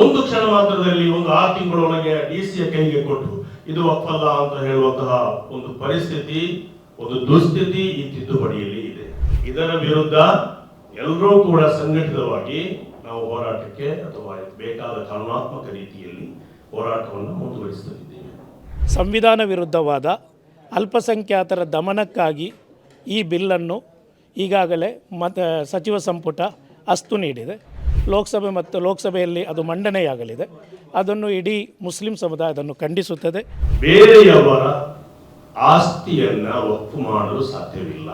ಒಂದು ಕ್ಷಣ ಮಾತ್ರದಲ್ಲಿ ಒಂದು ಆರು ತಿಂಗಳೊಳಗೆ ಡಿ ಸಿಯ ಕೈಗೆ ಕೊಟ್ಟು ಇದು ಒಪ್ಪಲ್ಲ ಅಂತ ಹೇಳುವಂತಹ ಒಂದು ಪರಿಸ್ಥಿತಿ, ಒಂದು ದುಸ್ಥಿತಿ ಈ ತಿದ್ದುಪಡಿಯಲ್ಲಿ ಇದೆ. ಇದರ ವಿರುದ್ಧ ಎಲ್ಲರೂ ಕೂಡ ಸಂಘಟಿತವಾಗಿ ನಾವು ಹೋರಾಟಕ್ಕೆ ಅಥವಾ ಬೇಕಾದ ಕಾನೂನಾತ್ಮಕ ರೀತಿಯಲ್ಲಿ ಹೋರಾಟವನ್ನು ಮುಂದುವರಿಸುತ್ತಿದ್ದೇವೆ. ಸಂವಿಧಾನ ವಿರುದ್ಧವಾದ ಅಲ್ಪಸಂಖ್ಯಾತರ ದಮನಕ್ಕಾಗಿ ಈ ಬಿಲ್ಲನ್ನು ಈಗಾಗಲೇ ಮತ, ಸಚಿವ ಸಂಪುಟ ಅಸ್ತು ನೀಡಿದೆ. ಲೋಕಸಭೆ ಮತ್ತು ಲೋಕಸಭೆಯಲ್ಲಿ ಅದು ಮಂಡನೆಯಾಗಲಿದೆ. ಅದನ್ನು ಇಡೀ ಮುಸ್ಲಿಂ ಸಮುದಾಯ ಅದನ್ನು ಖಂಡಿಸುತ್ತದೆ. ಬೇರೆಯವರ ಆಸ್ತಿಯನ್ನ ಒಪ್ಪು ಮಾಡಲು ಸಾಧ್ಯವಿಲ್ಲ.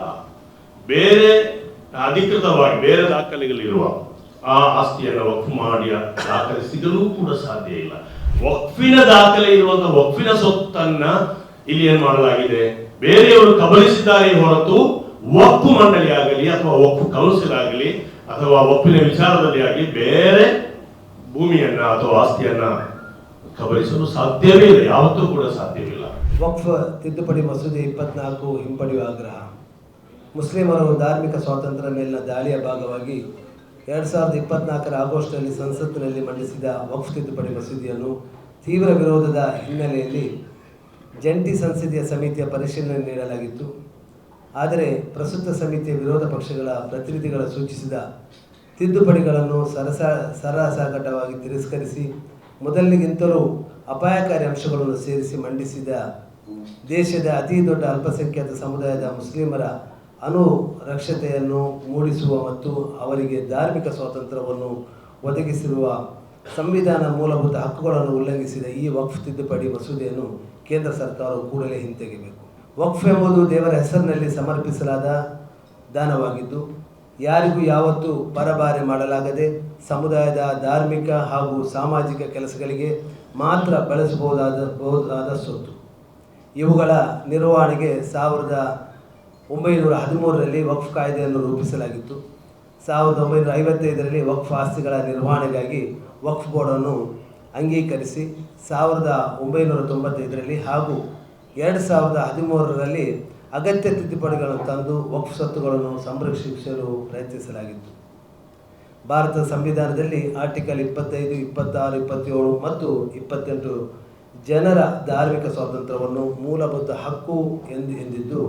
ಬೇರೆ ಅಧಿಕೃತವಾಗಿ ಬೇರೆ ದಾಖಲೆಗಳಿರುವ ಆ ಆಸ್ತಿಯನ್ನು ಒಪ್ಪು ಮಾಡಿ ದಾಖಲೆ ಸಿಗಲು ಕೂಡ ಸಾಧ್ಯ ಇಲ್ಲ. ವಕ್ಫಿನ ದಾಖಲೆ ಇರುವಂತಹ ವಕ್ಫಿನ ಸೊತ್ತನ್ನ ಇಲ್ಲಿ ಏನ್ ಮಾಡಲಾಗಿದೆ? ಬೇರೆಯವರು ಕಬಲಿಸಿದ್ದಾರೆ ಹೊರತು ಒಪ್ಪು ಮಂಡಳಿ ಆಗಲಿ ಅಥವಾ ಒಪ್ಪು ಕೌನ್ಸಿಲ್ ಆಗಲಿ ಅಥವಾ ಒಪ್ಪಿನ ವಿಚಾರದಲ್ಲಿ ಆಗಿ ಬೇರೆ ಭೂಮಿಯನ್ನ ಅಥವಾ ಆಸ್ತಿಯನ್ನ ಕಬಳಿಸಲು ಸಾಧ್ಯವೇ ಇಲ್ಲ. ಯಾವತ್ತೂ ಕೂಡ ಸಾಧ್ಯವಿಲ್ಲ. ವಕ್ಫ್ ತಿದ್ದುಪಡಿ ಮಸೂದೆ ಇಪ್ಪತ್ನಾಲ್ಕು ಹಿಂಪಡೆಯುವ ಆಗ್ರಹ. ಮುಸ್ಲಿಮರು ಧಾರ್ಮಿಕ ಸ್ವಾತಂತ್ರ್ಯ ಮೇಲಿನ ದಾಳಿಯ ಭಾಗವಾಗಿ ಎರಡು ಸಾವಿರದ ಇಪ್ಪತ್ನಾಲ್ಕರ ಆಗಸ್ಟ್ನಲ್ಲಿ ಸಂಸತ್ತಿನಲ್ಲಿ ಮಂಡಿಸಿದ ವಕ್ಫ್ ತಿದ್ದುಪಡಿ ಮಸೂದೆಯನ್ನು ತೀವ್ರ ವಿರೋಧದ ಹಿನ್ನೆಲೆಯಲ್ಲಿ ಜಂಟಿ ಸಂಸದೀಯ ಸಮಿತಿಯ ಪರಿಶೀಲನೆ ನೀಡಲಾಗಿತ್ತು. ಆದರೆ ಪ್ರಸ್ತುತ ಸಮಿತಿಯ ವಿರೋಧ ಪಕ್ಷಗಳ ಪ್ರತಿನಿಧಿಗಳ ಸೂಚಿಸಿದ ತಿದ್ದುಪಡಿಗಳನ್ನು ಸರಸ ಸರಸಾಗಟವಾಗಿ ತಿರಸ್ಕರಿಸಿ ಮೊದಲಿಗಿಂತಲೂ ಅಪಾಯಕಾರಿ ಅಂಶಗಳನ್ನು ಸೇರಿಸಿ ಮಂಡಿಸಿದ ದೇಶದ ಅತಿ ದೊಡ್ಡ ಅಲ್ಪಸಂಖ್ಯಾತ ಸಮುದಾಯದ ಮುಸ್ಲಿಮರ ಅನುರಕ್ಷತೆಯನ್ನು ಮೂಡಿಸುವ ಮತ್ತು ಅವರಿಗೆ ಧಾರ್ಮಿಕ ಸ್ವಾತಂತ್ರ್ಯವನ್ನು ಒದಗಿಸಿರುವ ಸಂವಿಧಾನ ಮೂಲಭೂತ ಹಕ್ಕುಗಳನ್ನು ಉಲ್ಲಂಘಿಸಿದ ಈ ವಕ್ಫ್ ತಿದ್ದುಪಡಿ ಮಸೂದೆಯನ್ನು ಕೇಂದ್ರ ಸರ್ಕಾರವು ಕೂಡಲೇ ಹಿಂತೆಗೆಯಬೇಕು. ವಕ್ಫ್ ಎಂಬುದು ದೇವರ ಹೆಸರಿನಲ್ಲಿ ಸಮರ್ಪಿಸಲಾದ ದಾನವಾಗಿದ್ದು, ಯಾರಿಗೂ ಯಾವತ್ತೂ ಪರಭಾರೆ ಮಾಡಲಾಗದೆ ಸಮುದಾಯದ ಧಾರ್ಮಿಕ ಹಾಗೂ ಸಾಮಾಜಿಕ ಕೆಲಸಗಳಿಗೆ ಮಾತ್ರ ಬಳಸಬಹುದಾದ, ಬಹುದಾದ ಸೊತ್ತು. ಇವುಗಳ ನಿರ್ವಹಣೆಗೆ ಸಾವಿರದ ಒಂಬೈನೂರ ಹದಿಮೂರರಲ್ಲಿ ವಕ್ಫ್ ಕಾಯ್ದೆಯನ್ನು ರೂಪಿಸಲಾಗಿತ್ತು. ಸಾವಿರದ ಒಂಬೈನೂರ ಐವತ್ತೈದರಲ್ಲಿ ವಕ್ಫ್ ಆಸ್ತಿಗಳ ನಿರ್ವಹಣೆಗಾಗಿ ವಕ್ಫ್ ಬೋರ್ಡನ್ನು ಅಂಗೀಕರಿಸಿ, ಸಾವಿರದ ಒಂಬೈನೂರ ತೊಂಬತ್ತೈದರಲ್ಲಿ ಹಾಗೂ ಎರಡು ಸಾವಿರದ ಹದಿಮೂರರಲ್ಲಿ ಅಗತ್ಯ ತಿದ್ದುಪಡಿಗಳನ್ನು ತಂದು ವಕ್ಫ್ ಸ್ವತ್ತುಗಳನ್ನು ಸಂರಕ್ಷಿಸಲು ಪ್ರಯತ್ನಿಸಲಾಗಿತ್ತು. ಭಾರತ ಸಂವಿಧಾನದಲ್ಲಿ ಆರ್ಟಿಕಲ್ ಇಪ್ಪತ್ತೈದು, ಇಪ್ಪತ್ತಾರು, ಇಪ್ಪತ್ತೇಳು ಮತ್ತು ಇಪ್ಪತ್ತೆಂಟು ಜನರ ಧಾರ್ಮಿಕ ಸ್ವಾತಂತ್ರ್ಯವನ್ನು ಮೂಲಭೂತ ಹಕ್ಕು ಎಂದು ಎಂದಿದ್ದು,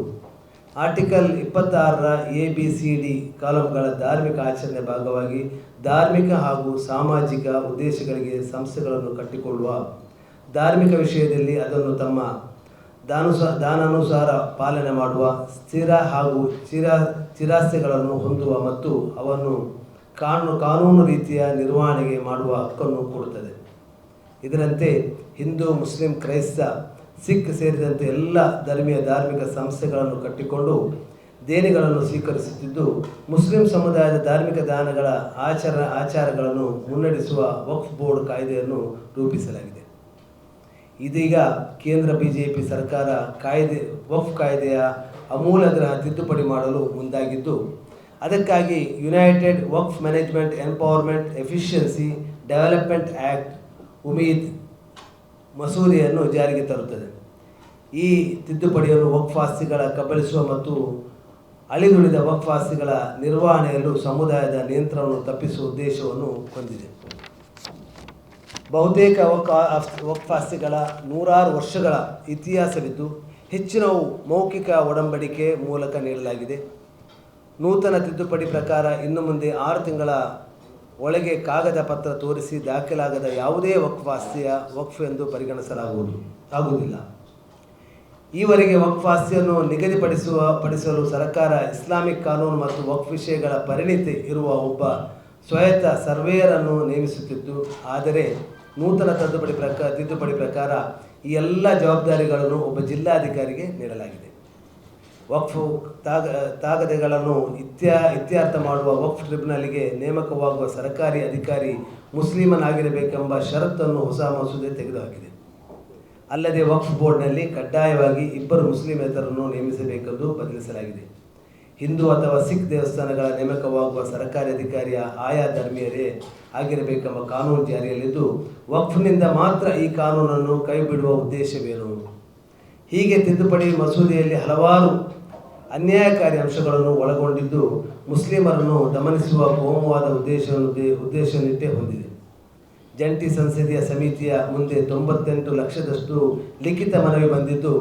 ಆರ್ಟಿಕಲ್ ಇಪ್ಪತ್ತಾರರ ಎ, ಬಿ, ಸಿ, ಡಿ ಕಾಲಂಗಳ ಧಾರ್ಮಿಕ ಆಚರಣೆ ಭಾಗವಾಗಿ ಧಾರ್ಮಿಕ ಹಾಗೂ ಸಾಮಾಜಿಕ ಉದ್ದೇಶಗಳಿಗೆ ಸಂಸ್ಥೆಗಳನ್ನು ಕಟ್ಟಿಕೊಳ್ಳುವ ಧಾರ್ಮಿಕ ವಿಷಯದಲ್ಲಿ ಅದನ್ನು ತಮ್ಮ ದಾನುಸ, ದಾನಾನುಸಾರ ಪಾಲನೆ ಮಾಡುವ ಸ್ಥಿರ ಹಾಗೂ ಚಿರ ಚಿರಾಸ್ತಿಗಳನ್ನು ಹೊಂದುವ ಮತ್ತು ಅವನ್ನು ಕಾನೂನು ಕಾನೂನು ರೀತಿಯ ನಿರ್ವಹಣೆಗೆ ಮಾಡುವ ಹಕ್ಕನ್ನು ಕೊಡುತ್ತದೆ. ಇದರಂತೆ ಹಿಂದೂ, ಮುಸ್ಲಿಂ, ಕ್ರೈಸ್ತ, ಸಿಖ್ ಸೇರಿದಂತೆ ಎಲ್ಲ ಧರ್ಮೀಯ ಧಾರ್ಮಿಕ ಸಂಸ್ಥೆಗಳನ್ನು ಕಟ್ಟಿಕೊಂಡು ದೇಣಿಗಳನ್ನು ಸ್ವೀಕರಿಸುತ್ತಿದ್ದು, ಮುಸ್ಲಿಂ ಸಮುದಾಯದ ಧಾರ್ಮಿಕ ದಾನಗಳ ಆಚಾರ, ಆಚಾರಗಳನ್ನು ಮುನ್ನಡೆಸುವ ವಕ್ಫ್ ಬೋರ್ಡ್ ಕಾಯ್ದೆಯನ್ನು ರೂಪಿಸಲಾಗಿದೆ. ಇದೀಗ ಕೇಂದ್ರ ಬಿ ಜೆ ಪಿ ಸರ್ಕಾರ ಕಾಯ್ದೆ ವಫ್ ಕಾಯ್ದೆಯ ಅಮೂಲಾಗ್ರಹ ತಿದ್ದುಪಡಿ ಮಾಡಲು ಮುಂದಾಗಿದ್ದು, ಅದಕ್ಕಾಗಿ United Waqf management empowerment efficiency development act Umeed ಮಸೂದೆಯನ್ನು ಜಾರಿಗೆ ತರುತ್ತದೆ. ಈ ತಿದ್ದುಪಡಿಯನ್ನು ವಕ್ಫ್ ಆಸ್ತಿಗಳ ಕಬಳಿಸುವ ಮತ್ತು ಅಳಿದುಳಿದ ವಕ್ಫ್ ಆಸ್ತಿಗಳ ನಿರ್ವಹಣೆಯಲ್ಲೂ ಸಮುದಾಯದ ನಿಯಂತ್ರಣವನ್ನು ತಪ್ಪಿಸುವ ಉದ್ದೇಶವನ್ನು ಹೊಂದಿದೆ. ಬಹುತೇಕ ವಕ್ಫ ಆಸ್- ಆಸ್ತಿಗಳ ನೂರಾರು ವರ್ಷಗಳ ಇತಿಹಾಸವಿದ್ದು, ಹೆಚ್ಚಿನವು ಮೌಖಿಕ ಒಡಂಬಡಿಕೆ ಮೂಲಕ ನೀಡಲಾಗಿದೆ. ನೂತನ ತಿದ್ದುಪಡಿ ಪ್ರಕಾರ ಇನ್ನು ಮುಂದೆ ಆರು ತಿಂಗಳ ಒಳಗೆ ಕಾಗದ ಪತ್ರ ತೋರಿಸಿ ದಾಖಲಾಗದ ಯಾವುದೇ ವಕ್ಫಾಸ್ತಿಯ ವಕ್ಫ್ ಎಂದು ಪರಿಗಣಿಸಲಾಗುವುದು ಆಗುವುದಿಲ್ಲ. ಈವರೆಗೆ ವಕ್ಫ್ ಆಸ್ತಿಯನ್ನು ನಿಗದಿಪಡಿಸುವ ಪಡಿಸಲು ಸರ್ಕಾರ ಇಸ್ಲಾಮಿಕ್ ಕಾನೂನು ಮತ್ತು ವಕ್ಫ್ ವಿಷಯಗಳ ಪರಿಣಿತಿ ಇರುವ ಒಬ್ಬ ಸ್ವಾಯತ್ತ ಸರ್ವೇಯರನ್ನು ನೇಮಿಸುತ್ತಿತ್ತು ಆದರೆ ನೂತನ ತಿದ್ದುಪಡಿ ಪ್ರಕಾರ ತಿದ್ದುಪಡಿ ಪ್ರಕಾರ ಈ ಎಲ್ಲ ಜವಾಬ್ದಾರಿಗಳನ್ನು ಒಬ್ಬ ಜಿಲ್ಲಾಧಿಕಾರಿಗೆ ನೀಡಲಾಗಿದೆ. ವಕ್ಫ್ ತಾಗ, ತಾಗದೆಗಳನ್ನು ಇತ್ಯ, ಇತ್ಯರ್ಥ ಮಾಡುವ ವಕ್ಫ್ ಟ್ರಿಬ್ಯುನಲ್ಗೆ ನೇಮಕವಾಗುವ ಸರ್ಕಾರಿ ಅಧಿಕಾರಿ ಮುಸ್ಲಿಮನಾಗಿರಬೇಕೆಂಬ ಷರತ್ತನ್ನು ಹೊಸ ಮಸೂದೆ ತೆಗೆದುಹಾಕಿದೆ. ಅಲ್ಲದೆ ವಕ್ಫ್ ಬೋರ್ಡ್ನಲ್ಲಿ ಕಡ್ಡಾಯವಾಗಿ ಇಬ್ಬರು ಮುಸ್ಲಿಮೇತರನ್ನು ನೇಮಿಸಬೇಕೆಂದು ಬದಲಿಸಲಾಗಿದೆ. ಹಿಂದೂ ಅಥವಾ ಸಿಖ್ ದೇವಸ್ಥಾನಗಳ ನೇಮಕವಾಗುವ ಸರ್ಕಾರಿ ಅಧಿಕಾರಿಯ ಆಯಾ ಧರ್ಮೀಯರೇ ಆಗಿರಬೇಕೆಂಬ ಕಾನೂನು ಜಾರಿಯಲ್ಲಿದ್ದು, ವಕ್ಫ್ನಿಂದ ಮಾತ್ರ ಈ ಕಾನೂನನ್ನು ಕೈಬಿಡುವ ಉದ್ದೇಶವೇನು? ಹೀಗೆ ತಿದ್ದುಪಡಿ ಮಸೂದೆಯಲ್ಲಿ ಹಲವಾರು ಅನ್ಯಾಯಕಾರಿ ಅಂಶಗಳನ್ನು ಒಳಗೊಂಡಿದ್ದು, ಮುಸ್ಲಿಮರನ್ನು ದಮನಿಸುವ ಕೋಮುವಾದ ಉದ್ದೇಶವನ್ನು ಉದ್ದೇಶವನ್ನಿಟ್ಟೇ ಹೊಂದಿದೆ. ಜಂಟಿ ಸಂಸದೀಯ ಸಮಿತಿಯ ಮುಂದೆ ತೊಂಬತ್ತೆಂಟು ಲಕ್ಷದಷ್ಟು ಲಿಖಿತ ಮನವಿ ಬಂದಿದ್ದು,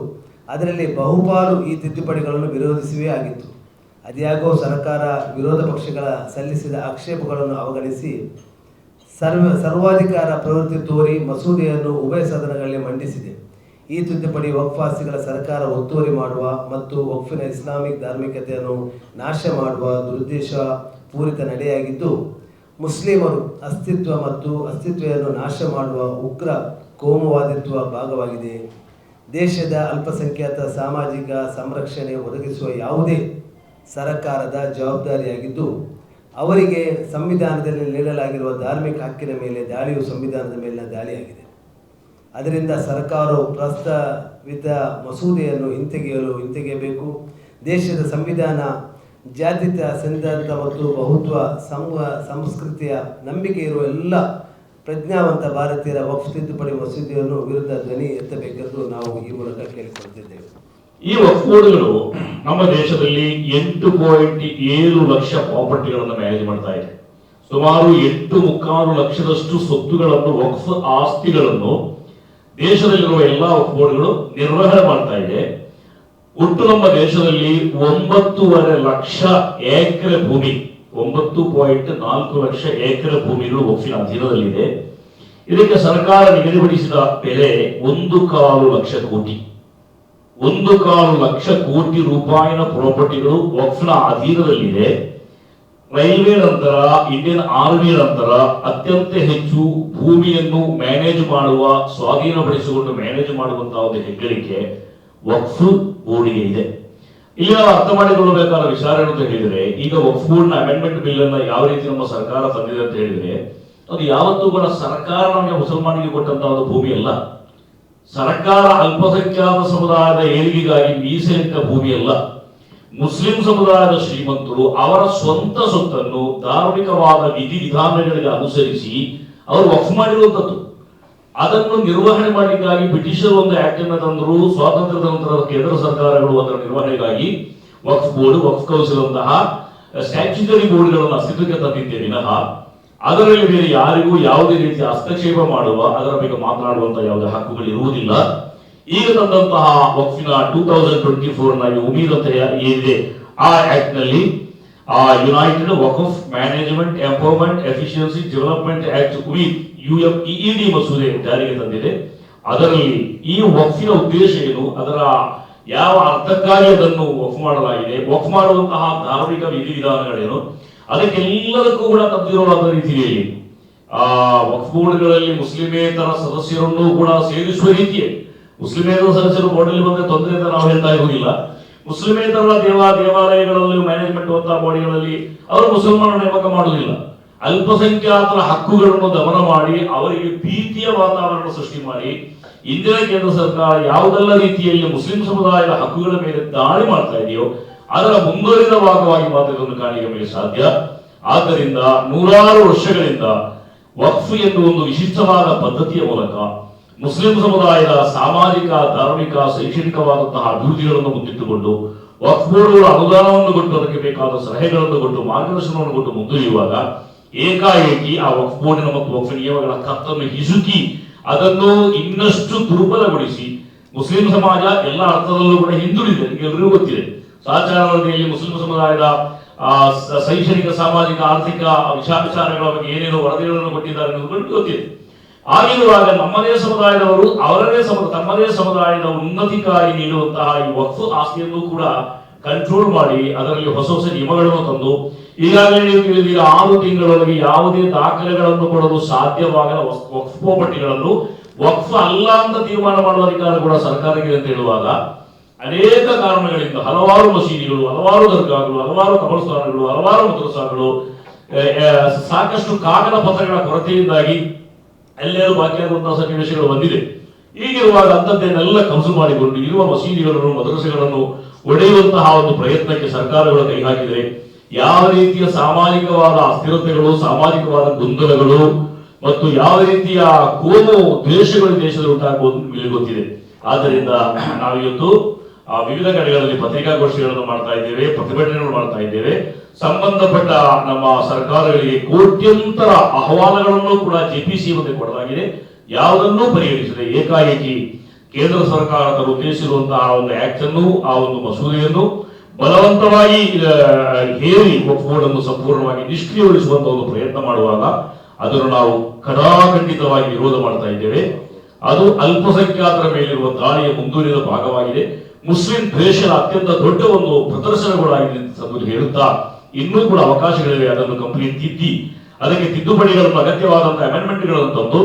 ಅದರಲ್ಲಿ ಬಹುಪಾಲು ಈ ತಿದ್ದುಪಡಿಗಳನ್ನು ವಿರೋಧಿಸುವೇ ಆಗಿತ್ತು. ಅದ್ಯಾಗೋ ಸರ್ಕಾರ ವಿರೋಧ ಪಕ್ಷಗಳ ಸಲ್ಲಿಸಿದ ಆಕ್ಷೇಪಗಳನ್ನು ಅವಗಣಿಸಿ ಸರ್ವ ಸರ್ವಾಧಿಕಾರ ಪ್ರವೃತ್ತಿ ತೋರಿ ಮಸೂದೆಯನ್ನು ಉಭಯ ಸದನಗಳಲ್ಲಿ ಮಂಡಿಸಿದೆ. ಈ ತಿದ್ದುಪಡಿ ವಕ್ಫಾಸಿಗಳ ಸರ್ಕಾರ ಒತ್ತುವರಿ ಮಾಡುವ ಮತ್ತು ವಕ್ಫಿನ ಇಸ್ಲಾಮಿಕ್ ಧಾರ್ಮಿಕತೆಯನ್ನು ನಾಶ ಮಾಡುವ ದುರುದ್ದೇಶ ಪೂರಿತ ನಡೆಯಾಗಿದ್ದು, ಮುಸ್ಲಿಮರು ಅಸ್ತಿತ್ವ ಮತ್ತು ಅಸ್ತಿತ್ವವನ್ನು ನಾಶ ಮಾಡುವ ಉಗ್ರ ಕೋಮುವಾದಿತ್ವ ಭಾಗವಾಗಿದೆ. ದೇಶದ ಅಲ್ಪಸಂಖ್ಯಾತ ಸಾಮಾಜಿಕ ಸಂರಕ್ಷಣೆ ಒದಗಿಸುವ ಯಾವುದೇ ಸರಕಾರದ ಜವಾಬ್ದಾರಿಯಾಗಿದ್ದು, ಅವರಿಗೆ ಸಂವಿಧಾನದಲ್ಲಿ ನೀಡಲಾಗಿರುವ ಧಾರ್ಮಿಕ ಹಕ್ಕಿನ ಮೇಲೆ ದಾಳಿಯು ಸಂವಿಧಾನದ ಮೇಲಿನ ದಾಳಿಯಾಗಿದೆ. ಅದರಿಂದ ಸರ್ಕಾರವು ಪ್ರಸ್ತಾವಿತ ಮಸೂದೆಯನ್ನು ಹಿಂತೆಗೆಯಲು ಹಿಂತೆಗೆಯಬೇಕು. ದೇಶದ ಸಂವಿಧಾನ ಜಾತೀತ, ಸಿದ್ಧಾಂತ ಮತ್ತು ಬಹುತ್ವ ಸಂವ ಸಂಸ್ಕೃತಿಯ ನಂಬಿಕೆ ಇರುವ ಎಲ್ಲ ಪ್ರಜ್ಞಾವಂತ ಭಾರತೀಯರ ವಕ್ಫ್ ತಿದ್ದುಪಡಿ ಮಸೂದೆಯನ್ನು ವಿರುದ್ಧ ಧ್ವನಿ ಎತ್ತಬೇಕೆಂದು ನಾವು ಈ ಮೂಲಕ ಕೇಳಿಕೊಳ್ಳುತ್ತಿದ್ದೇವೆ. ಈ ವಕ್ಫ್ ನಮ್ಮ ದೇಶದಲ್ಲಿ ಎಂಟು ಪಾಯಿಂಟ್ ಏಳು ಲಕ್ಷ ಪ್ರಾಪರ್ಟಿಗಳನ್ನು ಮ್ಯಾನೇಜ್ ಮಾಡ್ತಾ ಇದೆ. ಸುಮಾರು ಎಂಟು ಮುಕ್ಕಾಲು ಲಕ್ಷದಷ್ಟು ಸ್ವತ್ತುಗಳನ್ನು, ವಕ್ಫ್ ಆಸ್ತಿಗಳನ್ನು ದೇಶದಲ್ಲಿರುವ ಎಲ್ಲಾ ಬೋರ್ಡ್ಗಳು ನಿರ್ವಹಣೆ ಮಾಡ್ತಾ ಇದೆ. ಒಟ್ಟು ನಮ್ಮ ದೇಶದಲ್ಲಿ ಒಂಬತ್ತೂವರೆ ಲಕ್ಷ ಎಕರೆ ಭೂಮಿ, ಒಂಬತ್ತು ಪಾಯಿಂಟ್ ನಾಲ್ಕು ಲಕ್ಷ ಎಕರೆ ಭೂಮಿಗಳು ವಕ್ಫಿನ ಅಧೀನದಲ್ಲಿದೆ. ಇದಕ್ಕೆ ಸರ್ಕಾರ ನಿಗದಿಪಡಿಸಿದ ಬೆಲೆ ಒಂದು ಕಾಲು ಲಕ್ಷ ಕೋಟಿ. ಒಂದು ಕಾಲು ಲಕ್ಷ ಕೋಟಿ ರೂಪಾಯಿನ ಪ್ರಾಪರ್ಟಿಗಳು ವಕ್ಫ್ನ ಅಧೀನದಲ್ಲಿದೆ. ರೈಲ್ವೆ ನಂತರ ಇಂಡಿಯನ್ ಆರ್ಮಿ ನಂತರ ಅತ್ಯಂತ ಹೆಚ್ಚು ಭೂಮಿಯನ್ನು ಮ್ಯಾನೇಜ್ ಮಾಡುವ, ಸ್ವಾಧೀನಪಡಿಸಿಕೊಂಡು ಮ್ಯಾನೇಜ್ ಮಾಡುವಂತಹ ಒಂದು ಹೆಗ್ಗಳಿಕೆ ವಕ್ಫ್ ಬೋರ್ಡ್ಗೆ ಇದೆ. ಇಲ್ಲಿ ನಾವು ಅರ್ಥ ಮಾಡಿಕೊಳ್ಳಬೇಕಾದ ವಿಚಾರ ಅಂತ ಹೇಳಿದ್ರೆ, ಈಗ ವಕ್ಫ್ ಬೋರ್ಡ್ನ ಅಮೆಂಡ್ಮೆಂಟ್ ಬಿಲ್ ಅನ್ನ ಯಾವ ರೀತಿ ನಮ್ಮ ಸರ್ಕಾರ ತಂದಿದೆ ಅಂತ ಹೇಳಿದ್ರೆ, ಅದು ಯಾವತ್ತೂ ಕೂಡ ಸರ್ಕಾರ ನಮಗೆ ಮುಸಲ್ಮಾನಿಗೆ ಕೊಟ್ಟಂತಹ ಒಂದು ಭೂಮಿ ಅಲ್ಲ. ಸರ್ಕಾರ ಅಲ್ಪಸಂಖ್ಯಾತ ಸಮುದಾಯದ ಏಳಿಗೆಗಾಗಿ ಮೀಸಲಿಟ್ಟ ಭೂಮಿ ಅಲ್ಲ ಮುಸ್ಲಿಂ ಸಮುದಾಯದ ಶ್ರೀಮಂತರು ಅವರ ಸ್ವಂತ ಸೊತ್ತನ್ನು ಧಾರ್ಮಿಕವಾದ ವಿಧಿ ವಿಧಾನಗಳಿಗೆ ಅನುಸರಿಸಿ ಅವರು ವಫ್ ಮಾಡಿರುವಂತದ್ದು ಅದನ್ನು ನಿರ್ವಹಣೆ ಮಾಡಲಿಕ್ಕಾಗಿ ಬ್ರಿಟಿಷರು ಒಂದು ಆಕ್ಟ್ ಅನ್ನು ತಂದರು. ಸ್ವಾತಂತ್ರ್ಯದ ನಂತರ ಕೇಂದ್ರ ಸರ್ಕಾರಗಳು ಅದರ ನಿರ್ವಹಣೆಗಾಗಿ ವಕ್ಫ್ ಬೋರ್ಡ್, ವಕ್ಫ್ ಕೌನ್ಸಿಲ್ ಅಂತಹ ಸ್ಟ್ಯಾಚ್ಯುಟರಿ ಬೋರ್ಡ್ಗಳನ್ನು ಅಸ್ತಿತ್ವಕ್ಕೆ ತಂದಿದ್ದೇವೆ ವಿನಃ ಅದರಲ್ಲಿ ಬೇರೆ ಯಾರಿಗೂ ಯಾವುದೇ ರೀತಿಯ ಹಸ್ತಕ್ಷೇಪ ಮಾಡುವ, ಅದರ ಬಗ್ಗೆ ಮಾತನಾಡುವಂತಹ ಯಾವುದೇ ಹಕ್ಕುಗಳು ಇರುವುದಿಲ್ಲ. ಈಗ ತಂದಂತಹ ವಕ್ಫಿನ ಟೂ ತೌಸಂಡ್ ಟ್ವೆಂಟಿ ಫೋರ್ನಲ್ಲಿ ಉಮೀದ್ ಅಂತ ಏನಿದೆ ಆ ಆಕ್ಟ್ನಲ್ಲಿ, ಆ United Waqf management empowerment efficiency development act Umeed U F E E D ಮಸೂದೆ ಜಾರಿಗೆ ತಂದಿದೆ. ಅದರಲ್ಲಿ ಈ ವಕ್ಫಿನ ಉದ್ದೇಶ ಏನು? ಅದರ ಯಾವ ಅರ್ಥಕ್ಕಾಗಿ ಅದನ್ನು ವಕ್ಫ್ ಮಾಡಲಾಗಿದೆ? ವಕ್ಫ್ ಮಾಡುವಂತಹ ಧಾರ್ಮಿಕ ವಿಧಿವಿಧಾನಗಳೇನು? ಅದಕ್ಕೆಲ್ಲದಕ್ಕೂ ಕೂಡ ತಪ್ಪಿರುವಾದ ರೀತಿಯಲ್ಲಿ ಆ ವಕ್ಫ್ ಬೋರ್ಡ್ಗಳಲ್ಲಿ ಮುಸ್ಲಿಮೇತರ ಸದಸ್ಯರನ್ನು ಕೂಡ ಸೇರಿಸುವ ರೀತಿಯೇ ಮುಸ್ಲಿಮೇತರ ಸದಸ್ಯರು ಬೋರ್ಡಲ್ಲಿ ಬಂದ್ರೆ ತೊಂದರೆ ಅಂತ ನಾವು ಹೇಳ್ತಾ ಇರುವುದಿಲ್ಲ ಮುಸ್ಲಿಮೇತರ ದೇವ, ದೇವಾಲಯಗಳಲ್ಲಿ ಮ್ಯಾನೇಜ್ಮೆಂಟ್ ಅಂತ ಬಾಡಿಗಳಲ್ಲಿ ಅವರು ಮುಸಲ್ಮಾನ ನೇಮಕ ಮಾಡುವುದಿಲ್ಲ. ಅಲ್ಪಸಂಖ್ಯಾತರ ಹಕ್ಕುಗಳನ್ನು ದಮನ ಮಾಡಿ, ಅವರಿಗೆ ಭೀತಿಯ ವಾತಾವರಣ ಸೃಷ್ಟಿ ಮಾಡಿ, ಇಂದಿನ ಕೇಂದ್ರ ಸರ್ಕಾರ ಯಾವುದೆಲ್ಲ ರೀತಿಯಲ್ಲಿ ಮುಸ್ಲಿಂ ಸಮುದಾಯದ ಹಕ್ಕುಗಳ ಮೇಲೆ ದಾಳಿ ಮಾಡ್ತಾ ಇದೆಯೋ ಅದರ ಮುಂದುವರಿದ ಭಾಗವಾಗಿ ಮಾತ್ರ ಇದನ್ನು ಸಾಧ್ಯ. ಆದ್ದರಿಂದ ನೂರಾರು ವರ್ಷಗಳಿಂದ ವಕ್ಫ್ ಎನ್ನುವ ಒಂದು ವಿಶಿಷ್ಟವಾದ ಪದ್ಧತಿಯ ಮೂಲಕ ಮುಸ್ಲಿಂ ಸಮುದಾಯದ ಸಾಮಾಜಿಕ, ಧಾರ್ಮಿಕ, ಶೈಕ್ಷಣಿಕವಾದಂತಹ ಅಭಿವೃದ್ಧಿಗಳನ್ನು ಮುಂದಿಟ್ಟುಕೊಂಡು ವಕ್ಫ್ ಬೋರ್ಡ್ಗಳು ಅನುದಾನವನ್ನು ಕೊಟ್ಟು ಅದಕ್ಕೆ ಬೇಕಾದ ಸಲಹೆಗಳನ್ನು ಕೊಟ್ಟು, ಮಾರ್ಗದರ್ಶನವನ್ನು ಕೊಟ್ಟು ಮುಂದುವರಿಯುವಾಗ ಏಕಾಏಕಿ ಆ ವಕ್ಫ್ ಬೋರ್ಡಿನ ಮತ್ತು ವಕ್ಫ್ ನಿಯಮಗಳ ಕತ್ತನ್ನು ಹಿಸುಕಿ ಅದನ್ನು ಇನ್ನಷ್ಟು ದುರ್ಬಲಗೊಳಿಸಿ ಮುಸ್ಲಿಂ ಸಮಾಜ ಎಲ್ಲ ಅರ್ಥದಲ್ಲೂ ಕೂಡ ಹಿಂದುಳಿದೆ ಎಲ್ಲರಿಗೂ ಗೊತ್ತಿದೆ. ಸಹಚಾರ ವರದಿಯಲ್ಲಿ ಮುಸ್ಲಿಂ ಸಮುದಾಯದ ಶೈಕ್ಷಣಿಕ, ಸಾಮಾಜಿಕ, ಆರ್ಥಿಕ ವಿಚಾರ ವಿಚಾರಗಳ ಬಗ್ಗೆ ಏನೇನು ವರದಿಗಳನ್ನು ಕೊಟ್ಟಿದ್ದಾರೆ ಅನ್ನೋದು ಗೊತ್ತಿದೆ. ಆಗಿರುವಾಗ ನಮ್ಮದೇ ಸಮುದಾಯದವರು ಅವರದೇ ಸಮ, ತಮ್ಮದೇ ಸಮುದಾಯದ ಉನ್ನತಿಕಾರಿ ನೀಡುವಂತಹ ಈ ವಸ್ತು ಆಸ್ತಿಯನ್ನು ಕೂಡ ಕಂಟ್ರೋಲ್ ಮಾಡಿ ಅದರಲ್ಲಿ ಹೊಸ ಹೊಸ ನಿಯಮಗಳನ್ನು ತಂದು, ಈಗಾಗಲೇ ನೀವು ತಿಳಿದಿರ ಆರು ತಿಂಗಳೊಳಗೆ ಯಾವುದೇ ದಾಖಲೆಗಳನ್ನು ಕೊಡಲು ಸಾಧ್ಯವಾಗದ ವಕ್- ವಕ್ಫ್ ವಕ್ಫ ವಕ್ಫ್ ಅಲ್ಲ ಅಂತ ತೀರ್ಮಾನ ಮಾಡುವ ಅಧಿಕಾರ ಕೂಡ ಸರ್ಕಾರಕ್ಕೆ ಅಂತ ಹೇಳುವಾಗ ಅನೇಕ ಕಾರಣಗಳಿಂದ ಹಲವಾರು ಮಸೀದಿಗಳು, ಹಲವಾರು ದರ್ಗಾಗಳು, ಹಲವಾರು ಕಬರಸ್ಥಾನಗಳು, ಹಲವಾರು ಮದ್ರಸಾಗಳು ಸಾಕಷ್ಟು ಕಾಗದ ಪತ್ರಗಳ ಕೊರತೆಯಿಂದಾಗಿ ಎಲ್ಲರೂ ಬಾಕಿಯಾಗುವಂತಹ ಸನ್ನಿವೇಶಗಳು ಬಂದಿದೆ. ಈಗಿರುವಾಗ ಅಂಥದ್ದನ್ನೆಲ್ಲ ಕನಸು ಮಾಡಿಕೊಂಡು ಇರುವ ಮಸೀದಿಗಳನ್ನು, ಮದ್ರಸೆಗಳನ್ನು ಒಡೆಯುವಂತಹ ಒಂದು ಪ್ರಯತ್ನಕ್ಕೆ ಸರ್ಕಾರಗಳು ಕೈ ಹಾಕಿದರೆ ಯಾವ ರೀತಿಯ ಸಾಮಾಜಿಕವಾದ ಅಸ್ಥಿರತೆಗಳು, ಸಾಮಾಜಿಕವಾದ ಗೊಂದಲಗಳು ಮತ್ತು ಯಾವ ರೀತಿಯ ಕೋಮು ದ್ವೇಷಗಳು ದೇಶದಲ್ಲಿ ಉಂಟಾಗುವುದು ಗೊತ್ತಿದೆ. ಆದ್ದರಿಂದ ನಾವಿವತ್ತು ಆ ವಿವಿಧ ಕಡೆಗಳಲ್ಲಿ ಪತ್ರಿಕಾಗೋಷ್ಠಿಗಳನ್ನು ಮಾಡ್ತಾ ಇದ್ದೇವೆ, ಪ್ರತಿಭಟನೆಗಳು ಮಾಡ್ತಾ ಇದ್ದೇವೆ. ಸಂಬಂಧಪಟ್ಟ ನಮ್ಮ ಸರ್ಕಾರಗಳಿಗೆ ಕೋಟ್ಯಂತರ ಅಹವಾಲುಗಳನ್ನು ಕೂಡ ಜೆಪಿಸಿ ಮುಂದೆ ಕೊಡಲಾಗಿದೆ. ಯಾವುದನ್ನೂ ಪರಿಗಣಿಸಿದೆ ಏಕಾಏಕಿ ಕೇಂದ್ರ ಸರ್ಕಾರ ತನ್ನ ಉದ್ದೇಶಿಸಿರುವಂತಹ ಒಂದು ಆಕ್ಟ್ ಅನ್ನು ಆ ಒಂದು ಮಸೂದೆಯನ್ನು ಬಲವಂತವಾಗಿ ಹೇರಿ ವಕ್ಫ್ ಸಂಪೂರ್ಣವಾಗಿ ನಿಷ್ಕ್ರಿಯಗೊಳಿಸುವಂತ ಒಂದು ಪ್ರಯತ್ನ ಮಾಡುವಾಗ ಅದನ್ನು ನಾವು ಕಡಾಖಂಡಿತವಾಗಿ ವಿರೋಧ ಮಾಡ್ತಾ ಇದ್ದೇವೆ. ಅದು ಅಲ್ಪಸಂಖ್ಯಾತರ ಮೇಲಿರುವ ದಾಳಿಯ ಮುಂದುವರಿದ ಭಾಗವಾಗಿದೆ. ಮುಸ್ಲಿಂ ದ್ವೇಷದ ಅತ್ಯಂತ ದೊಡ್ಡ ಒಂದು ಪ್ರದರ್ಶನಗಳಾಗಿದೆ ಅಂತ ಹೇಳುತ್ತಾ, ಇನ್ನೂ ಕೂಡ ಅವಕಾಶಗಳಿವೆ, ಅದನ್ನು ಕಂಪ್ಲೀಟ್ ತಿದ್ದಿ ಅದಕ್ಕೆ ತಿದ್ದುಪಡಿಗಳನ್ನು ಅಗತ್ಯವಾದಂತಹ ಅಮೆಂಡ್ಮೆಂಟ್ಗಳನ್ನು ತಂದು,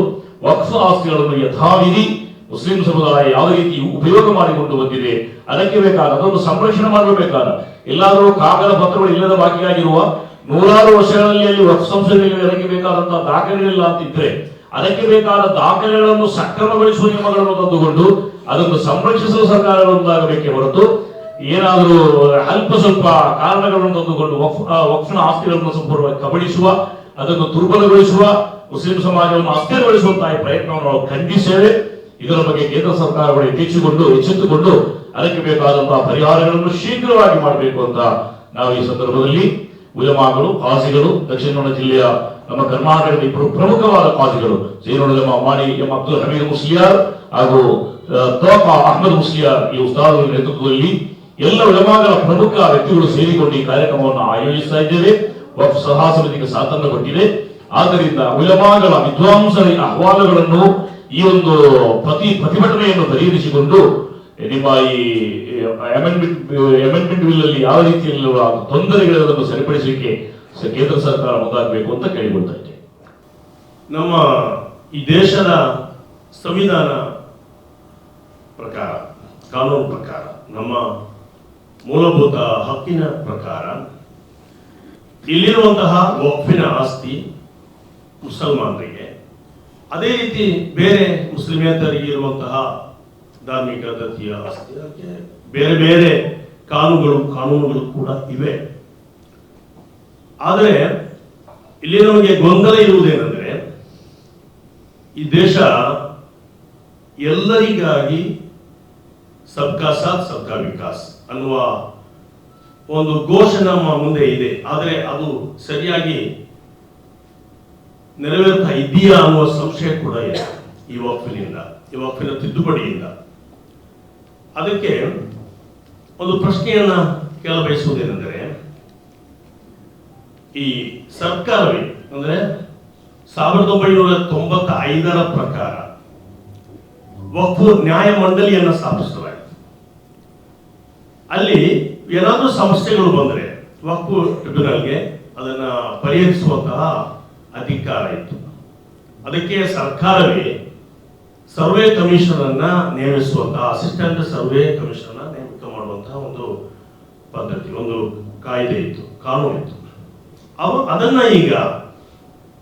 ವಕ್ಫ್ ಆಸ್ತಿಗಳನ್ನು ಯಥಾವಿಧಿ ಮುಸ್ಲಿಂ ಸಮುದಾಯ ಯಾವ ರೀತಿ ಉಪಯೋಗ ಮಾಡಿಕೊಂಡು ಬಂದಿದೆ, ಅದಕ್ಕೆ ಬೇಕಾದ ಅದನ್ನು ಸಂರಕ್ಷಣೆ ಮಾಡಬೇಕಾದ. ಎಲ್ಲಾದರೂ ಕಾಗದ ಪತ್ರಗಳು ಇಲ್ಲದ ಬಾಕಿಯಾಗಿರುವ ನೂರಾರು ವರ್ಷಗಳಲ್ಲಿ ಅಲ್ಲಿ ವಕ್ಫ್ ಸಂಸ್ಥೆಗಳಿಗೆ ಅದಕ್ಕೆ ಬೇಕಾದಂತಹ ದಾಖಲೆಗಳಿಲ್ಲ ಅಂತಿದ್ರೆ ಅದಕ್ಕೆ ಬೇಕಾದ ದಾಖಲೆಗಳನ್ನು ಸಕ್ರಮಗೊಳಿಸುವ ನಿಯಮಗಳನ್ನು ತಂದುಕೊಂಡು ಅದನ್ನು ಸಂರಕ್ಷಿಸುವ ಸರ್ಕಾರಗಳೊಂದಾಗಬೇಕೇ ಹೊರತು ಏನಾದರೂ ಅಲ್ಪ ಸ್ವಲ್ಪ ಕಾರಣಗಳನ್ನು ತಂದುಕೊಂಡು ವಕ್ಷಣ ಆಸ್ತಿಗಳನ್ನು ಸಂಪೂರ್ಣವಾಗಿ ಕಬಳಿಸುವ, ಅದನ್ನು ದುರ್ಬಲಗೊಳಿಸುವ, ಮುಸ್ಲಿಂ ಸಮಾಜವನ್ನು ಅಸ್ಥಿರಗೊಳಿಸುವಂತಹ ಪ್ರಯತ್ನವನ್ನು ನಾವು ಖಂಡಿಸೇವೆ ಇದರ ಬಗ್ಗೆ ಕೇಂದ್ರ ಸರ್ಕಾರಗಳು ಎಚ್ಚೆತ್ತುಕೊಂಡು ಎಚ್ಚೆತ್ತುಕೊಂಡು ಅದಕ್ಕೆ ಬೇಕಾದಂತಹ ಪರಿಹಾರಗಳನ್ನು ಶೀಘ್ರವಾಗಿ ಮಾಡಬೇಕು ಅಂತ ನಾವು ಈ ಸಂದರ್ಭದಲ್ಲಿ. ಉಲಮಾಗಳು ಕಾಸಿಗಳು ದಕ್ಷಿಣ ಕನ್ನಡ ಜಿಲ್ಲೆಯ ನಮ್ಮ ಕರ್ನಾಟಕದ ಇಬ್ಬರು ಪ್ರಮುಖವಾದ ಕಾಜಿಗಳು ಜೈನುಲ್ ಮಾಣಿ ಎಂ ಅಬ್ದುಲ್ ಹಮೀದ್ ಮುಸ್ಲಿಯಾರ್ ಹಾಗೂ ತೋಫಾ ಅಹಮದ್ ಮುಸ್ಲಿಯಾರ್ ಈ ಉಸ್ತಾದರ ನೇತೃತ್ವದಲ್ಲಿ ಎಲ್ಲ ಉಲಮಾಗಳ ಪ್ರಮುಖ ವ್ಯಕ್ತಿಗಳು ಸೇರಿಕೊಂಡು ಈ ಕಾರ್ಯಕ್ರಮವನ್ನು ಆಯೋಜಿಸ್ತಾ ಇದ್ದೇವೆ. ವಕ್ಫ್ ಸಲಹಾ ಸಮಿತಿಗೆ ಸಾಥನ್ನು ಕೊಟ್ಟಿದೆ. ಆದ್ದರಿಂದ ಉಲಮಾಗಳ ವಿದ್ವಾಂಸರ ಅಹವಾಲುಗಳನ್ನು ಈ ಒಂದು ಪ್ರತಿ ಪ್ರತಿಭಟನೆಯನ್ನು ಪರಿಹರಿಸಿಕೊಂಡು ನಿಮ್ಮ ಈ ಅಮೆಂಡ್ಮೆಂಟ್ ಅಮೆಂಡ್ಮೆಂಟ್ ಬಿಲ್ ಅಲ್ಲಿ ಯಾವ ರೀತಿಯಲ್ಲಿ ತೊಂದರೆಗಳನ್ನು ಸರಿಪಡಿಸಲಿಕ್ಕೆ ಕೇಂದ್ರ ಸರ್ಕಾರ ಮುಂದಾಗಬೇಕು ಅಂತ ಕೇಳಿಕೊಳ್ತಾ ಇದ್ದೆ. ನಮ್ಮ ಈ ದೇಶದ ಸಂವಿಧಾನ ಪ್ರಕಾರ, ಕಾನೂನು ಪ್ರಕಾರ, ನಮ್ಮ ಮೂಲಭೂತ ಹಕ್ಕಿನ ಪ್ರಕಾರ, ಇಲ್ಲಿರುವಂತಹ ಒಪ್ಪಿನ ಆಸ್ತಿ ಮುಸಲ್ಮಾನರಿಗೆ, ಅದೇ ರೀತಿ ಬೇರೆ ಮುಸ್ಲಿಮೇತರಿಗೆ ಇರುವಂತಹ ಧಾರ್ಮಿಕ ದತ್ತಿಯ ಆಸ್ತಿ ಬೇರೆ ಬೇರೆ ಕಾನೂನುಗಳು ಕಾನೂನುಗಳು ಕೂಡ ಇವೆ. ಆದರೆ ಇಲ್ಲಿ ನಮಗೆ ಗೊಂದಲ ಇರುವುದೇನೆಂದರೆ ಈ ದೇಶ ಎಲ್ಲರಿಗಾಗಿ ಸಬ್ಕಾ ಸಾಥ್, ಸಬ್ಕಾ ವಿಕಾಸ್ ಅನ್ನುವ ಒಂದು ಘೋಷ ನಮ್ಮ ಮುಂದೆ ಇದೆ. ಆದರೆ ಅದು ಸರಿಯಾಗಿ ನೆರವೇರ್ತಾ ಇದೆಯಾ ಅನ್ನುವ ಸಂಶಯ ಕೂಡ ಇದೆ ಈ ವಕ್ಫಿನಿಂದ ಈ ವಕ್ಫಿನ ತಿದ್ದುಪಡಿಯಿಂದ. ಅದಕ್ಕೆ ಒಂದು ಪ್ರಶ್ನೆಯನ್ನ ಕೇಳ ಬಯಸುವುದೇನೆಂದರೆ ಈ ಸರ್ಕಾರವೇ, ಅಂದ್ರೆ ಸಾವಿರದ ಒಂಬೈನೂರ ತೊಂಬತ್ತ ಐದರ ಪ್ರಕಾರ ವಕ್ಫು ನ್ಯಾಯ ಮಂಡಳಿಯನ್ನು ಸ್ಥಾಪಿಸಲಾಯಿತು ಅಲ್ಲಿ ಏನಾದರೂ ಸಮಸ್ಯೆಗಳು ಬಂದರೆ ವಕ್ಫು ಟ್ರಿಬ್ಯುನಲ್ಗೆ ಅದನ್ನ ಪರಿಹರಿಸುವಂತಹ ಅಧಿಕಾರ ಇತ್ತು. ಅದಕ್ಕೆ ಸರ್ಕಾರವೇ ಸರ್ವೆ ಕಮಿಷನ್ ಅನ್ನ ನೇಮಿಸುವಂತಹ, ಅಸಿಸ್ಟೆಂಟ್ ಸರ್ವೆ ಕಮಿಷನ್ ನೇಮಕ ಮಾಡುವಂತಹ ಒಂದು ಪದ್ಧತಿ, ಒಂದು ಕಾಯ್ದೆ ಇತ್ತು, ಕಾನೂನು ಇತ್ತು. ಅವ ಅದನ್ನ ಈಗ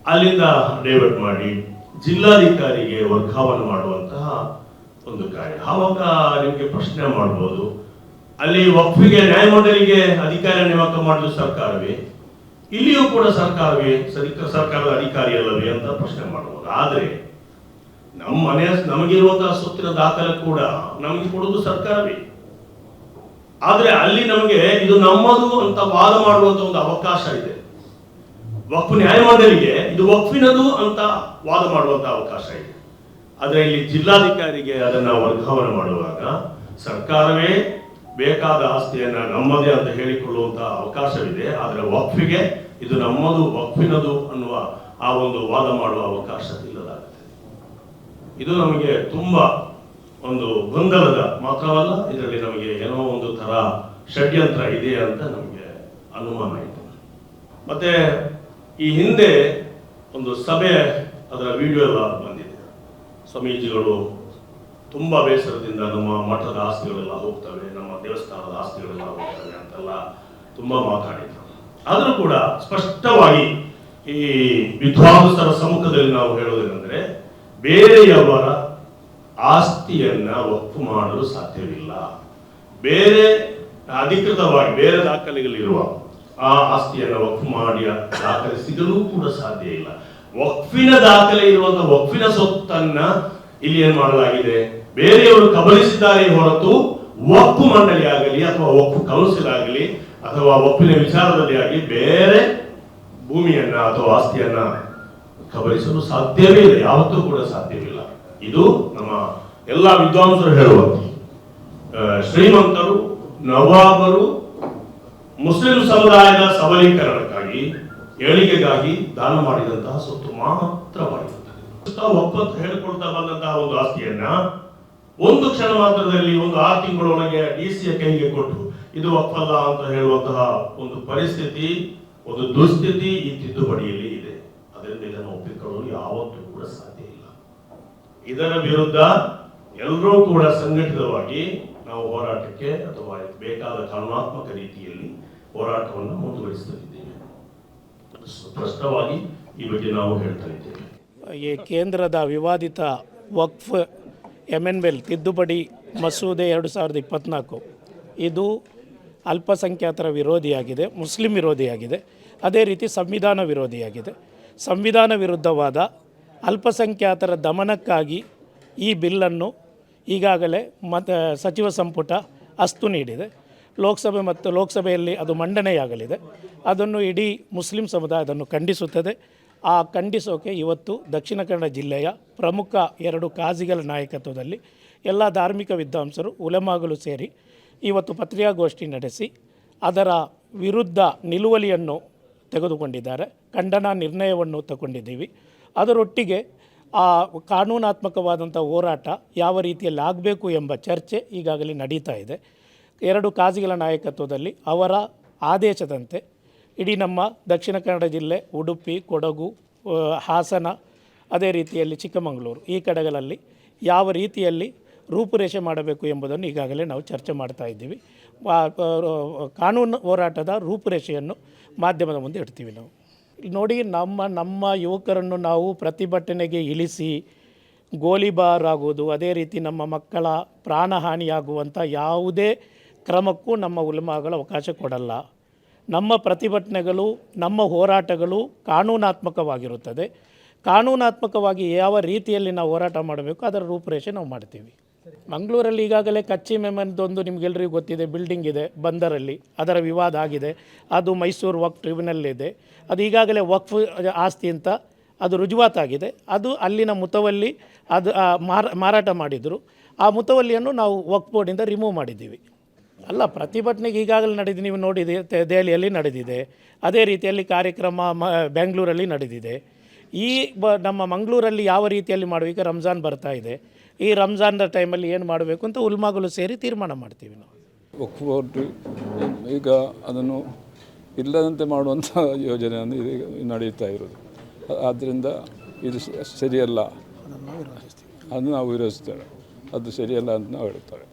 ಅಲ್ಲಿಂದ ಡೈವರ್ಟ್ ಮಾಡಿ ಜಿಲ್ಲಾಧಿಕಾರಿಗೆ ವರ್ಗಾವಣೆ ಮಾಡುವಂತಹ ಒಂದು ಕಾರ್ಯ. ಆವಾಗ ನಿಮಗೆ ಪ್ರಶ್ನೆ ಮಾಡ್ಬೋದು. ಅಲ್ಲಿ ವಕ್ಫಿಗೆ ನ್ಯಾಯಮಂಡಳಿಗೆ ಅಧಿಕಾರ ನೇಮಕ ಮಾಡಲು ಸರ್ಕಾರವೇ? ಇಲ್ಲಿಯೂ ಕೂಡ ಸರ್ಕಾರವೇ, ಸರಿ- ಸರ್ಕಾರದ ಅಧಿಕಾರಿ ಅಲ್ಲವೇ ಅಂತ ಪ್ರಶ್ನೆ ಮಾಡಬಹುದು ಆದರೆ ನಮ್ಮ ಮನೆಯ ನಮಗಿರುವಂತಹ ಸುತ್ತಿನ ದಾಖಲೆ ಕೂಡ ನಮಗೆ ಕೊಡೋದು ಸರ್ಕಾರವೇ. ಆದರೆ ಅಲ್ಲಿ ನಮಗೆ ಇದು ನಮ್ಮದು ಅಂತ ವಾದ ಮಾಡುವಂತ ಒಂದು ಅವಕಾಶ ಇದೆ. ವಕ್ಫ್ ನ್ಯಾಯಮಂಡಳಿಗೆ ಇದು ವಕ್ಫಿನದು ಅಂತ ವಾದ ಮಾಡುವಂತ ಅವಕಾಶ ಇದೆ. ಆದರೆ ಇಲ್ಲಿ ಜಿಲ್ಲಾಧಿಕಾರಿಗೆ ಅದನ್ನ ವರ್ಗಾವಣೆ ಮಾಡುವಾಗ ಸರ್ಕಾರವೇ ಬೇಕಾದ ಆಸ್ತಿಯನ್ನ ನಮ್ಮದೇ ಅಂತ ಹೇಳಿಕೊಳ್ಳುವಂತ ಅವಕಾಶವಿದೆ. ಆದರೆ ವಕ್ಫಿಗೆ ಇದು ನಮ್ಮದು, ವಕ್ಫಿನದು ಅನ್ನುವ ಆ ಒಂದು ವಾದ ಮಾಡುವ ಅವಕಾಶ ಇಲ್ಲದಾಗುತ್ತೆ. ಇದು ನಮಗೆ ತುಂಬಾ ಒಂದು ಗೊಂದಲದ ಮಾತ್ರವಲ್ಲ, ಇದರಲ್ಲಿ ನಮಗೆ ಏನೋ ಒಂದು ತರ ಷಡ್ಯಂತ್ರ ಇದೆ ಅಂತ ನಮಗೆ ಅನುಮಾನ ಇದೆ. ಮತ್ತೆ ಈ ಹಿಂದೆ ಒಂದು ಸಭೆ ಅದರ ವಿಡಿಯೋ ಎಲ್ಲ ಬಂದಿದೆ. ಸ್ವಾಮೀಜಿಗಳು ತುಂಬ ಬೇಸರದಿಂದ ನಮ್ಮ ಮಠದ ಆಸ್ತಿಗಳೆಲ್ಲ ಹೋಗ್ತವೆ, ನಮ್ಮ ದೇವಸ್ಥಾನದ ಆಸ್ತಿಗಳೆಲ್ಲ ಹೋಗ್ತವೆ ಅಂತೆಲ್ಲ ತುಂಬ ಮಾತಾಡಿದ್ರು. ಆದರೂ ಕೂಡ ಸ್ಪಷ್ಟವಾಗಿ ಈ ವಿದ್ವಾಂಸರ ಸಮ್ಮುಖದಲ್ಲಿ ನಾವು ಹೇಳೋದೇನೆಂದರೆ ಬೇರೆಯವರ ಆಸ್ತಿಯನ್ನ ಒಪ್ಪು ಮಾಡಲು ಸಾಧ್ಯವಿಲ್ಲ. ಬೇರೆ ಅಧಿಕೃತವಾಗಿ, ಬೇರೆ ದಾಖಲೆಗಳಿರುವ ಆ ಆಸ್ತಿಯನ್ನು ವಕ್ಫ್ ಮಾಡಿ ದಾಖಲೆ ಸಿಗಲು ಕೂಡ ಸಾಧ್ಯ ಇಲ್ಲ. ವಕ್ಫಿನ ದಾಖಲೆ ಇರುವಂತಹ ವಕ್ಫಿನ ಸೊತ್ತನ್ನ ಇಲ್ಲಿ ಏನ್ ಮಾಡಲಾಗಿದೆ? ಬೇರೆಯವರು ಕಬಲಿಸಿದ್ದಾರೆ ಹೊರತು ಒಪ್ಪು ಮಂಡಳಿ ಆಗಲಿ ಅಥವಾ ಒಪ್ಪು ಕೌನ್ಸಿಲ್ ಆಗಲಿ ಅಥವಾ ಒಪ್ಪಿನ ವಿಚಾರದಲ್ಲಿ ಆಗಿ ಬೇರೆ ಭೂಮಿಯನ್ನ ಅಥವಾ ಆಸ್ತಿಯನ್ನ ಕಬಲಿಸಲು ಸಾಧ್ಯವೇ ಇಲ್ಲ. ಯಾವತ್ತೂ ಕೂಡ ಸಾಧ್ಯವಿಲ್ಲ. ಇದು ನಮ್ಮ ಎಲ್ಲ ವಿದ್ವಾಂಸರು ಹೇಳುವಂತೆ. ಶ್ರೀಮಂತರು, ನವಾಬರು ಮುಸ್ಲಿಂ ಸಮುದಾಯದ ಸಬಲೀಕರಣಕ್ಕಾಗಿ, ಏಳಿಗೆಗಾಗಿ ದಾನ ಮಾಡಿದಂತಹ ಸೊತ್ತು ಮಾತ್ರವಾಗಿರುತ್ತದೆ ಒಪ್ಪತ್ತು ಹೇಳಿಕೊಳ್ತಾ ಬಂದಂತಹ ಒಂದು ಆಸ್ತಿಯನ್ನ ಒಂದು ಕ್ಷಣ ಮಾತ್ರದಲ್ಲಿ ಒಂದು ಆರು ತಿಂಗಳೊಳಗೆ ಡಿ ಸಿಯ ಕೈಗೆ ಕೊಟ್ಟು, ಇದು ಒಪ್ಪಲ್ಲ ಅಂತ ಹೇಳುವಂತಹ ಒಂದು ಪರಿಸ್ಥಿತಿ, ಒಂದು ದುಸ್ಥಿತಿ ಈ ತಿದ್ದುಪಡಿಯಲ್ಲಿ ಇದೆ. ಅದರಿಂದ ಇದನ್ನು ಒಪ್ಪಿಕೊಳ್ಳಲು ಯಾವತ್ತೂ ಕೂಡ ಸಾಧ್ಯ ಇಲ್ಲ. ಇದರ ವಿರುದ್ಧ ಎಲ್ಲರೂ ಕೂಡ ಸಂಘಟಿತವಾಗಿ ನಾವು ಹೋರಾಟಕ್ಕೆ ಅಥವಾ ಬೇಕಾದ ಕಾನೂನಾತ್ಮಕ ರೀತಿಯಲ್ಲಿ ಹೋರಾಟವನ್ನು ಮುಂದುವರಿಸುತ್ತಿದ್ದೇವೆ. ಸ್ಪಷ್ಟವಾಗಿ ಈ ಬಗ್ಗೆ ನಾವು ಹೇಳ್ತಾ ಇದ್ದೇವೆ. ಈ ಕೇಂದ್ರದ ವಿವಾದಿತ ವಕ್ಫ್ ಎಮೆನ್ವೆಲ್ ತಿದ್ದುಪಡಿ ಮಸೂದೆ ಎರಡು ಸಾವಿರದ ಇಪ್ಪತ್ತ್ನಾಲ್ಕು ಇದು ಅಲ್ಪಸಂಖ್ಯಾತರ ವಿರೋಧಿಯಾಗಿದೆ, ಮುಸ್ಲಿಂ ವಿರೋಧಿಯಾಗಿದೆ, ಅದೇ ರೀತಿ ಸಂವಿಧಾನ ವಿರೋಧಿಯಾಗಿದೆ. ಸಂವಿಧಾನ ವಿರುದ್ಧವಾದ ಅಲ್ಪಸಂಖ್ಯಾತರ ದಮನಕ್ಕಾಗಿ ಈ ಬಿಲ್ಲನ್ನು ಈಗಾಗಲೇ ಮತ, ಸಚಿವ ಸಂಪುಟ ಅಸ್ತು ನೀಡಿದೆ. ಲೋಕಸಭೆ ಮತ್ತು ಲೋಕಸಭೆಯಲ್ಲಿ ಅದು ಮಂಡನೆಯಾಗಲಿದೆ. ಅದನ್ನು ಇಡೀ ಮುಸ್ಲಿಂ ಸಮುದಾಯ ಅದನ್ನು ಖಂಡಿಸುತ್ತದೆ. ಆ ಖಂಡಿಸೋಕೆ ಇವತ್ತು ದಕ್ಷಿಣ ಕನ್ನಡ ಜಿಲ್ಲೆಯ ಪ್ರಮುಖ ಎರಡು ಕಾಜಿಗಳ ನಾಯಕತ್ವದಲ್ಲಿ ಎಲ್ಲ ಧಾರ್ಮಿಕ ವಿದ್ವಾಂಸರು ಉಲೆಮಾಗಲು ಸೇರಿ ಇವತ್ತು ಪತ್ರಿಕಾಗೋಷ್ಠಿ ನಡೆಸಿ ಅದರ ವಿರುದ್ಧ ನಿಲುವಳಿಯನ್ನು ತೆಗೆದುಕೊಂಡಿದ್ದಾರೆ. ಖಂಡನಾ ನಿರ್ಣಯವನ್ನು ತಗೊಂಡಿದ್ದೀವಿ. ಅದರೊಟ್ಟಿಗೆ ಆ ಕಾನೂನಾತ್ಮಕವಾದಂಥ ಹೋರಾಟ ಯಾವ ರೀತಿಯಲ್ಲಿ ಆಗಬೇಕು ಎಂಬ ಚರ್ಚೆ ಈಗಾಗಲೇ ನಡೀತಾ ಇದೆ. ಎರಡು ಕಾಜಿಗಳ ನಾಯಕತ್ವದಲ್ಲಿ ಅವರ ಆದೇಶದಂತೆ ಇಡೀ ನಮ್ಮ ದಕ್ಷಿಣ ಕನ್ನಡ ಜಿಲ್ಲೆ, ಉಡುಪಿ, ಕೊಡಗು ಹಾಸನ, ಅದೇ ರೀತಿಯಲ್ಲಿ ಚಿಕ್ಕಮಗಳೂರು ಈ ಕಡೆಗಳಲ್ಲಿ ಯಾವ ರೀತಿಯಲ್ಲಿ ರೂಪುರೇಷೆ ಮಾಡಬೇಕು ಎಂಬುದನ್ನು ಈಗಾಗಲೇ ನಾವು ಚರ್ಚೆ ಮಾಡ್ತಾ ಇದ್ದೀವಿ. ಕಾನೂನು ಹೋರಾಟದ ರೂಪುರೇಷೆಯನ್ನು ಮಾಧ್ಯಮದ ಮುಂದೆ ಇಡ್ತೀವಿ ನಾವು. ನೋಡಿ, ನಮ್ಮ ನಮ್ಮ ಯುವಕರನ್ನು ನಾವು ಪ್ರತಿಭಟನೆಗೆ ಇಳಿಸಿ ಗೋಲಿಬಾರ್ ಆಗೋದು ಅದೇ ರೀತಿ ನಮ್ಮ ಮಕ್ಕಳ ಪ್ರಾಣಹಾನಿಯಾಗುವಂಥ ಯಾವುದೇ ಕ್ರಮಕ್ಕೂ ನಮ್ಮ ಉಲ್ಮಾಗಳು ಅವಕಾಶ ಕೊಡಲ್ಲ. ನಮ್ಮ ಪ್ರತಿಭಟನೆಗಳು, ನಮ್ಮ ಹೋರಾಟಗಳು ಕಾನೂನಾತ್ಮಕವಾಗಿರುತ್ತದೆ. ಕಾನೂನಾತ್ಮಕವಾಗಿ ಯಾವ ರೀತಿಯಲ್ಲಿ ನಾವು ಹೋರಾಟ ಮಾಡಬೇಕು, ಅದರ ರೂಪುರೇಷೆ ನಾವು ಮಾಡ್ತೀವಿ. ಮಂಗಳೂರಲ್ಲಿ ಈಗಾಗಲೇ ಕಚ್ಚಿ ಮೆಮನ್ದೊಂದು ನಿಮಗೆಲ್ಲರಿಗೂ ಗೊತ್ತಿದೆ, ಬಿಲ್ಡಿಂಗ್ ಇದೆ ಬಂದರಲ್ಲಿ, ಅದರ ವಿವಾದ ಆಗಿದೆ. ಅದು ಮೈಸೂರು ವಕ್ ಟ್ರಿಬ್ಯುನಲ್ ಇದೆ ಅದು ಈಗಾಗಲೇ ವಕ್ಫ್ ಆಸ್ತಿ ಅಂತ ಅದು ರುಜುವಾತಾಗಿದೆ ಅದು ಅಲ್ಲಿನ ಮುತವಲ್ಲಿ ಅದು ಮಾರಾಟ ಮಾಡಿದರು. ಆ ಮುತವಲ್ಲಿಯನ್ನು ನಾವು ವಕ್ ಬೋರ್ಡಿಂದ ರಿಮೂವ್ ಮಾಡಿದ್ದೀವಿ. ಅಲ್ಲ ಪ್ರತಿಭಟನೆಗೆ ಈಗಾಗಲೇ ನಡೆದಿದೆ. ನೀವು ನೋಡಿದೆ ದೆಹಲಿಯಲ್ಲಿ ನಡೆದಿದೆ. ಅದೇ ರೀತಿಯಲ್ಲಿ ಕಾರ್ಯಕ್ರಮ ಮ ಬೆಂಗಳೂರಲ್ಲಿ ನಡೆದಿದೆ. ಈ ಬ ನಮ್ಮ ಮಂಗಳೂರಲ್ಲಿ ಯಾವ ರೀತಿಯಲ್ಲಿ ಮಾಡಬೇಕು ಈಗ ರಂಜಾನ್ ಬರ್ತಾ ಇದೆ. ಈ ರಂಜಾನ್ದ ಟೈಮಲ್ಲಿ ಏನು ಮಾಡಬೇಕು ಅಂತ ಉಲ್ಮಾಗಳು ಸೇರಿ ತೀರ್ಮಾನ ಮಾಡ್ತೀವಿ ನಾವು. ವಕ್ಫ್ ಈಗ ಅದನ್ನು ಇಲ್ಲದಂತೆ ಮಾಡುವಂಥ ಯೋಜನೆಯನ್ನು ಇದೀಗ ನಡೆಯುತ್ತಾ ಇರೋದು ಆದ್ದರಿಂದ ಇದು ಸರಿಯಲ್ಲ. ಅದನ್ನು ನಾವು ವಿರೋಧಿಸ್ತೇವೆ. ಅದು ಸರಿಯಲ್ಲ ಅಂತ ನಾವು ಹೇಳ್ತಾರೆ